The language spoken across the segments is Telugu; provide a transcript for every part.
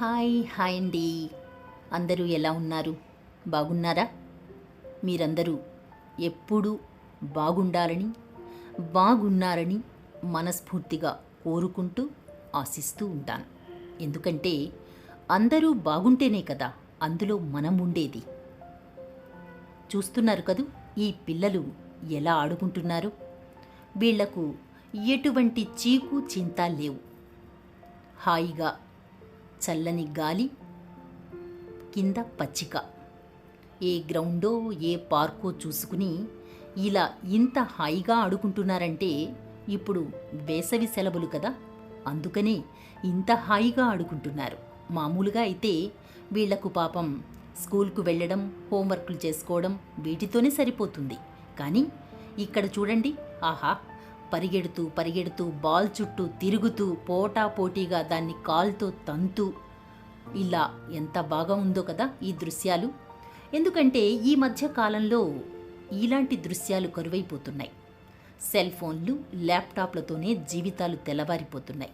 హాయ్ హాయ్ అండి. అందరూ ఎలా ఉన్నారు? బాగున్నారా? మీరందరూ ఎప్పుడూ బాగుండాలని బాగున్నారని మనస్ఫూర్తిగా కోరుకుంటూ ఆశిస్తూ ఉంటాను. ఎందుకంటే అందరూ బాగుంటేనే కదా అందులో మనం ఉండేది. చూస్తున్నారు కదూ ఈ పిల్లలు ఎలా ఆడుకుంటున్నారు? వీళ్ళకు ఎటువంటి చీకు చింత లేవు. హాయిగా చల్లని గాలి కింద పచ్చిక. ఏ గ్రౌండో ఏ పార్కో చూసుకుని ఇలా ఇంత హాయిగా ఆడుకుంటున్నారంటే ఇప్పుడు వేసవి సెలవులు కదా. అందుకనే ఇంత హాయిగా ఆడుకుంటున్నారు. మామూలుగా అయితే వీళ్ళకు పాపం స్కూల్కు వెళ్ళడం హోంవర్క్లు చేసుకోవడం వీటితోనే సరిపోతుంది. కానీ ఇక్కడ చూడండి ఆహా! పరిగెడుతూ పరిగెడుతూ బాల్ చుట్టూ తిరుగుతూ పోటా పోటీగా దాన్ని కాల్తో తంతూ. ఇలా ఎంత బాగా ఉందో కదా ఈ దృశ్యాలు. ఎందుకంటే ఈ మధ్య కాలంలో ఇలాంటి దృశ్యాలు కరువైపోతున్నాయి. సెల్ ఫోన్లు ల్యాప్టాప్లతోనే జీవితాలు తెల్లవారిపోతున్నాయి.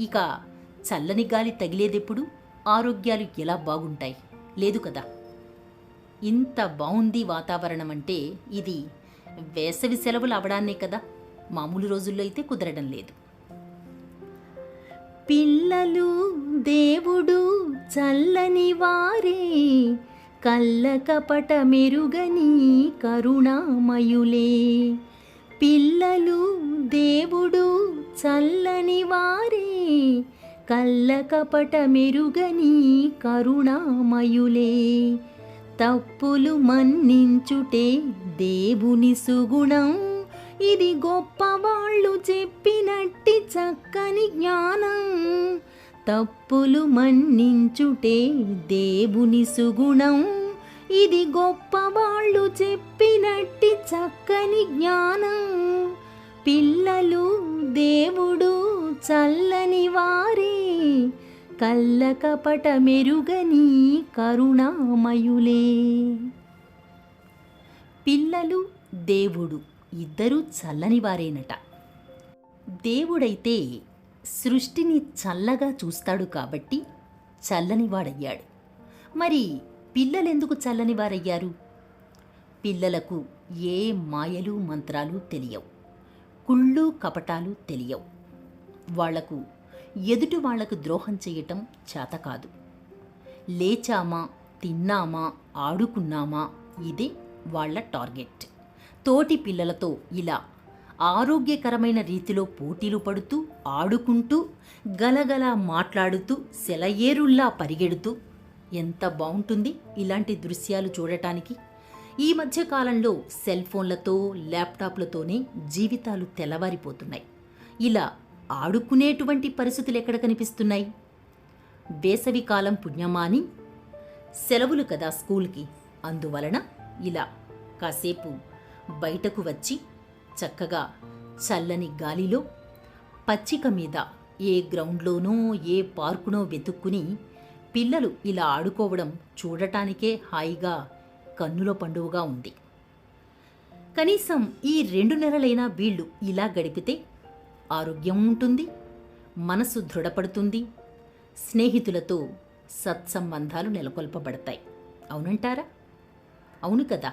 ఇక చల్లని గాలి తగిలేదెప్పుడు? ఆరోగ్యాలు ఎలా బాగుంటాయి? లేదు కదా. ఇంత బాగుంది వాతావరణం అంటే ఇది వేసవి సెలవులు అవడాన్నే కదా. మామూలు రోజుల్లో అయితే కుదరడం లేదు. పిల్లలు దేవుడు చల్లని వారే కళ్ళ కపట మెరుగని కరుణామయులే. పిల్లలు దేవుడు చల్లని వారే కళ్ళ కపట మెరుగని కరుణామయులే. తప్పులు మన్నించుటే దేవుని సుగుణం ఇది గొప్పవాళ్ళు చెప్పినట్టి చక్కని జ్ఞానం. తప్పులు మన్నించుటే దేవుని సుగుణం. ఇది గొప్పవాళ్ళు చెప్పినట్టి చక్కని జ్ఞానం. పిల్లలు దేవుడు చల్లని వారే. కళ్ళ కపట మెరుగని కరుణామయులే. పిల్లలు దేవుడు. ఇద్దరూ చల్లనివారేనట దేవుడైతే సృష్టిని చల్లగా చూస్తాడు కాబట్టి చల్లనివాడయ్యాడు. మరి పిల్లలెందుకు చల్లనివారయ్యారు? పిల్లలకు ఏ మాయలు మంత్రాలు తెలియవు. కుళ్ళు కపటాలు తెలియవు. వాళ్ళకు ఎదుటి వాళ్ళకు ద్రోహం చేయటం చేత కాదు. లేచామా తిన్నామా ఆడుకున్నామా ఇదే వాళ్ళ టార్గెట్. తోటి పిల్లలతో ఇలా ఆరోగ్యకరమైన రీతిలో పోటీలు పడుతూ ఆడుకుంటూ గలగల మాట్లాడుతూ సెలయేరుల్లా పరిగెడుతూ ఎంత బాగుంటుంది ఇలాంటి దృశ్యాలు చూడటానికి. ఈ మధ్యకాలంలో సెల్ ఫోన్లతో ల్యాప్టాప్లతోనే జీవితాలు తెల్లవారిపోతున్నాయి. ఇలా ఆడుకునేటువంటి పరిస్థితులు ఎక్కడ కనిపిస్తున్నాయి? వేసవి కాలం పుణ్యమాని సెలవులు కదా స్కూల్కి. అందువలన ఇలా కాసేపు బయటకు వచ్చి చక్కగా చల్లని గాలిలో పచ్చిక మీద ఏ గ్రౌండ్లోనో ఏ పార్కునో వెతుక్కుని పిల్లలు ఇలా ఆడుకోవడం చూడటానికే హాయిగా కన్నుల పండువగా ఉంది. కనీసం ఈ రెండు నెలలైనా వీళ్ళు ఇలా గడిపితే ఆరోగ్యం ఉంటుంది మనసు దృఢపడుతుంది స్నేహితులతో సత్సంబంధాలు నెలకొల్పబడతాయి. అవునంటారా? అవును కదా?